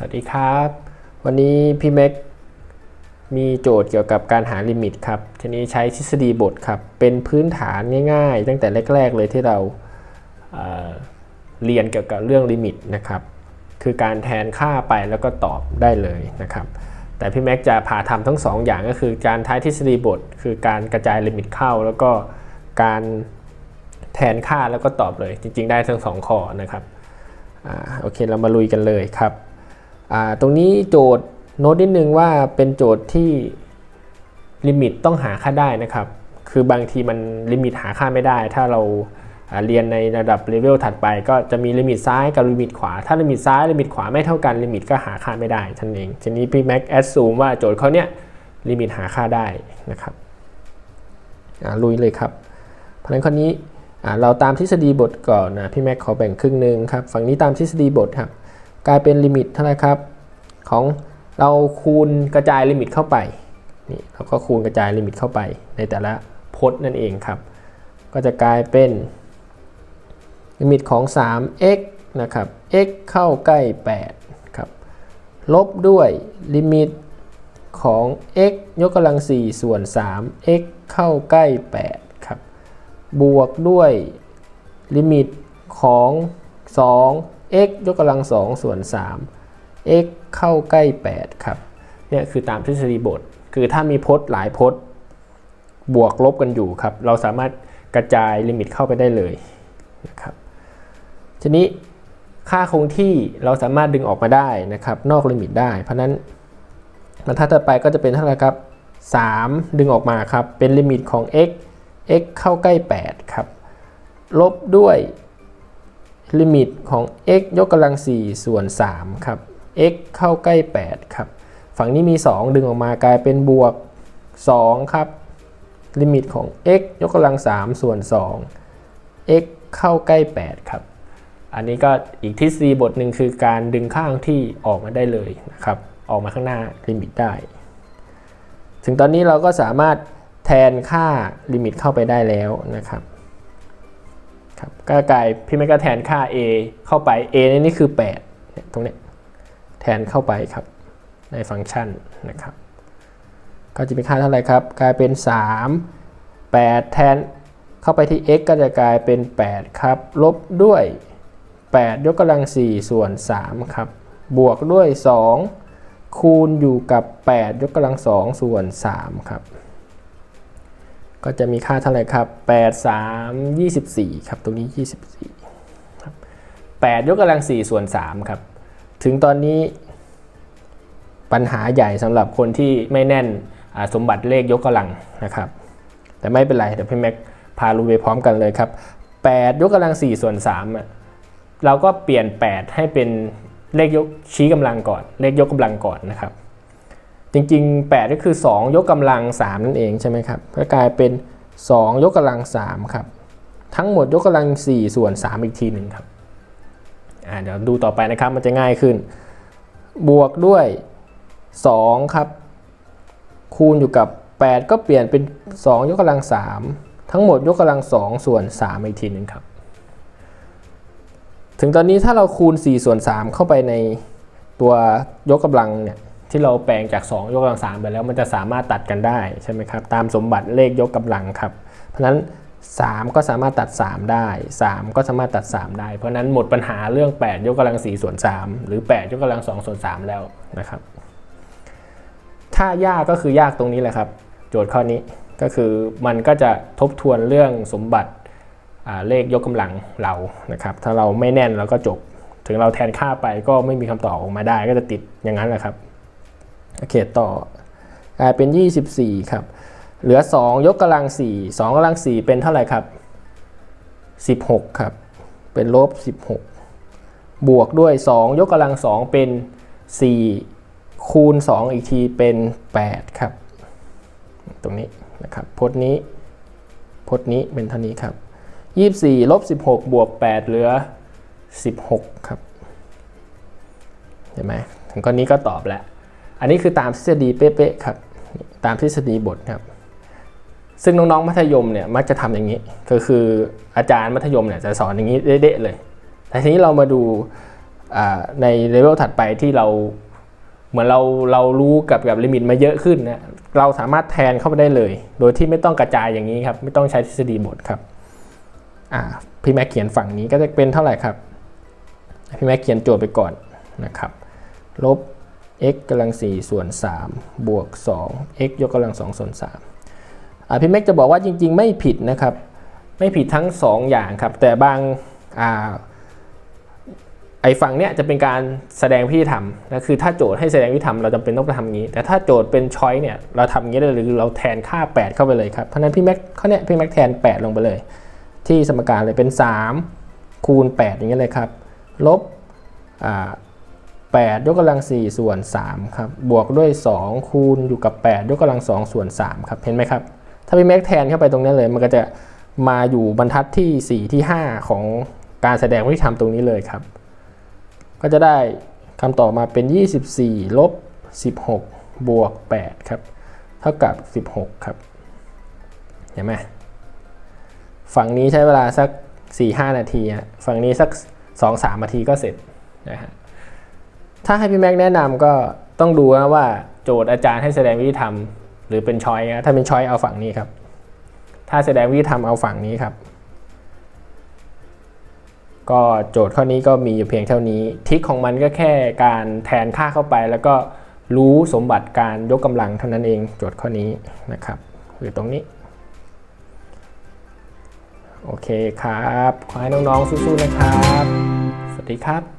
สวัสดีครับ วันนี้พี่แม็กมีโจทย์เกี่ยวกับการหาลิมิตครับ ทีนี้ใช้ทฤษฎีบทครับ เป็นพื้นฐานง่าย ๆ ตั้งแต่แรก ๆ เลยที่เราเอ่อเรียนเกี่ยวกับเรื่องลิมิตนะครับ คือการแทนค่าไปแล้วก็ตอบได้เลยนะครับ แต่พี่แม็กจะพาทำทั้งสองอย่างก็คือการใช้ทฤษฎีบท คือการกระจายลิมิตเข้า แล้วก็การแทนค่าแล้วก็ตอบเลย จริง ๆ ได้ทั้งสองข้อนะครับอโอเคเรามาลุยกันเลยครับ ตรงนี้โจทย์โน้ตนิดนึงว่าเป็นโจทย์ที่ลิมิตต้องหาค่าได้นะครับ คือบางทีมันลิมิตหาค่าไม่ได้ ถ้าเราเรียนในระดับเลเวลถัดไป ก็จะมีลิมิตซ้ายกับลิมิตขวา ถ้าลิมิตซ้ายลิมิตขวาไม่เท่ากันลิมิตก็หาค่าไม่ได้ท่านเอง ทีนี้พี่แม็กแอดซูมว่าโจทย์เขาเนี้ยลิมิตหาค่าได้นะครับลุยเลยครับ เพราะฉะนั้นข้อนี้เราตามทฤษฎีบทก่อนนะพี่แม็กขอแบ่งครึ่งหนึ่งครับ ฝั่งนี้ตามทฤษฎีบทครับ กลายเป็นลิมิตเท่าไหร่ครับของเราคูณกระจายลิมิตเข้าไปนี่เราก็คูณกระจายลิมิตเข้าไปในแต่ละพจน์นั่นเองครับ ก็จะกลายเป็นลิมิตของ 3x นะครับ x เข้าใกล้ 8 ครับ ลบด้วยลิมิตของ x ยกกำลัง 4 ส่วน 3 x เข้าใกล้ 8 ครับ บวกด้วยลิมิตของ 2 x ยกกำลัง2ส่วน 3 x เข้าใกล้ 8 ครับ เนี่ยคือตามทฤษฎีบท คือถ้ามีพจน์หลายพจน์ บวกลบกันอยู่ครับ เราสามารถกระจายลิมิตเข้าไปได้เลยนะครับ ทีนี้ค่าคงที่เราสามารถดึงออกมาได้นะครับ นอกลิมิตได้ เพราะนั้นบรรทัดต่อไปก็จะเป็นเท่าไหร่ครับ 3 ดึงออกมาครับ เป็นลิมิตของ x x เข้าใกล้ 8 ครับ ลบด้วย ลิมิตของ x ยกกำลัง 4 ส่วน 3 ครับ x เข้าใกล้ 8 ครับ ฝั่งนี้มี 2 ดึงออกมากลายเป็นบวก 2 ครับ ลิมิตของ x ยกกำลัง 3 ส่วน 2 x เข้าใกล้ 8 ครับ อันนี้ก็อีกทฤษฎีบทหนึ่งคือการดึงข้างที่ออกมาได้เลยนะครับ ออกมาข้างหน้าลิมิตได้ ถึงตอนนี้เราก็สามารถแทนค่าลิมิตเข้าไปได้แล้วนะครับ ครับก็กลายพี่ไม่ก็แทนค่า a เข้าไป a นี่นี่คือ8เนี่ยตรงนี้แทนเข้าไปครับ ในฟังก์ชันนะครับ ก็จะมีค่าเท่าไหร่ครับ กลายเป็น 3 8 แทนเข้าไปที่ x ก็จะกลายเป็น 8 ครับ ลบด้วย 8 ยกกำลัง 4 ส่วน 3 ครับ บวกด้วย 2 คูณอยู่กับ 8 ยกกำลัง 2 ส่วน 3 ครับ ก็จะมีค่าเท่าไหร่ครับ 8 3 24 ครับตรงนี้ 24ครับ8ยกกำลัง 4 ส่วน 3 ครับ ถึงตอนนี้ปัญหาใหญ่สำหรับคนที่ไม่แน่นสมบัติเลขยกกำลังนะครับ แต่ไม่เป็นไร เดี๋ยวพี่แม็กพาลุยไปพร้อมกันเลยครับ 8 ยกกำลัง 4 ส่วน3อะเราก็เปลี่ยน 8 ให้เป็นเลขยกชี้กำลังก่อน เลขยกกำลังก่อนนะครับ จริงๆ 8 ก็คือ 2 ยกกำลัง 3 นั่นเองใช่ไหมครับก็กลายเป็น 2 ยกกำลัง 3 ครับ ทั้งหมดยกกำลัง 4 ส่วน 3 อีกทีหนึ่งครับเดี๋ยวดูต่อไปนะครับมันจะง่ายขึ้น บวกด้วย 2 ครับ คูณอยู่กับ 8 ก็เปลี่ยนเป็น 2 ยกกำลัง 3 ทั้งหมดยกกำลัง 2 ส่วน 3 อีกทีหนึ่งครับ ถึงตอนนี้ถ้าเราคูณ 4 ส่วน 3 เข้าไปในตัวยกกำลังเนี่ย ที่เราแปลงจาก 2 ยกกำลัง3ไปแล้ว มันจะสามารถตัดกันได้ใช่ไหมครับ ตามสมบัติเลขยกกำลังครับ เพราะฉะนั้น 3 ก็สามารถตัด 3 ได้ 3 ก็สามารถตัด 3 ได้ เพราะฉะนั้นหมดปัญหาเรื่อง 8 ยกกำลัง4ส่วน3หรือ 8 ยกกำลัง2ส่วน3แล้วนะครับ ถ้ายากก็คือยากตรงนี้แหละครับ โจทย์ข้อนี้ก็คือมันก็จะทบทวนเรื่องสมบัติเลขยกกำลังเรานะครับ ถ้าเราไม่แน่นเราก็จบ ถึงเราแทนค่าไปก็ไม่มีคำตอบออกมาได้ ก็จะติดอย่างนั้นแหละครับ โอเคต่อกลายเป็น 24 ครับ เหลือ 2 ยกกำลัง 4 2กำลัง 4 เป็นเท่าไหร่ครับ 16 ครับ เป็นลบ 16 บวกด้วย 2 ยกกำลัง 2 เป็น 4 คูณ 2 อีกทีเป็น 8 ครับ ตรงนี้นะครับพจน์นี้พจน์นี้เป็นเท่านี้ครับ 24ลบ16 บวก 8 เหลือ 16 ครับ เห็นไหมถึงข้อนี้ก็ตอบแล้ว อันนี้คือตามทฤษฎีเป๊ะๆครับ ตามทฤษฎีบทครับ ซึ่งน้องๆมัธยมเนี่ยมักจะทำอย่างนี้ ก็คืออาจารย์มัธยมเนี่ยจะสอนอย่างนี้เด๊ะๆเลย แต่ทีนี้เรามาดูในเลเวลถัดไปที่เราเหมือนเราเรารู้กับกับลิมิตมาเยอะขึ้นนะเราสามารถแทนเข้าไปได้เลย โดยที่ไม่ต้องกระจายอย่างนี้ครับ ไม่ต้องใช้ทฤษฎีบทครับพี่แม็กเขียนฝั่งนี้ก็จะเป็นเท่าไหร่ครับ พี่แม็กเขียนโจทย์ไปก่อนนะครับ ลบ x กำลัง4ส่วน3บวก2 x ยกกำลัง2ส่วน3อ่าพี่แม็กจะบอกว่าจริง ๆ ไม่ผิดนะครับ ไม่ผิดทั้ง 2 อย่างครับ แต่บางอ่าไอ้ฝั่งเนี้ยจะเป็นการแสดงพิธีธรรมนะคือถ้าโจทย์ให้แสดงพิธีธรรมเราจำเป็นต้องทำงี้ แต่ถ้าโจทย์เป็นช้อยเนี่ยเราทำางนี้ได้เลยหรือเราแทนค่า 8 เข้าไปเลยครับเพราะนั้นพี่แม็กเขาเนี่ยพี่แม็กแทน 8 ลงไปเลย ที่สมการเลยเป็น 3 คูณ 8 อย่างเงี้ยเลยครับ ลบอ่า 8 ยกกำลัง 4 ส่วน 3 ครับ บวกด้วย 2 คูณอยู่กับ 8 ยกกำลัง 2 ส่วน 3 ครับ เห็นไหมครับ ถ้าพี่แม็กแทนเข้าไปตรงนี้เลย มันก็จะมาอยู่บรรทัดที่ 4 ที่ 5 ของการแสดงวิธีทำตรงนี้เลยครับ ก็จะได้คำตอบมาเป็น 24 ลบ 16 บวก 8 ครับ เท่ากับ 16 ครับ เห็นไหมฝั่งนี้ใช้เวลาสัก 4-5 นาที ฝั่งนี้สัก 2-3 นาทีก็เสร็จนะฮะ ถ้าให้พี่แม็กแนะนำก็ต้องดูนะว่าโจทย์อาจารย์ให้แสดงวิธีทำหรือเป็นช้อยนะถ้าเป็นช้อยเอาฝั่งนี้ครับ ถ้าแสดงวิธีทำเอาฝั่งนี้ครับ ก็โจทย์ข้อนี้ก็มีอยู่เพียงเท่านี้ทริคของมันก็แค่การแทนค่าเข้าไป แล้วก็รู้สมบัติการยกกำลังเท่านั้นเองโจทย์ข้อนี้นะครับอยู่ตรงนี้ โอเคครับ ขอให้น้องๆสู้ๆนะครับ สวัสดีครับ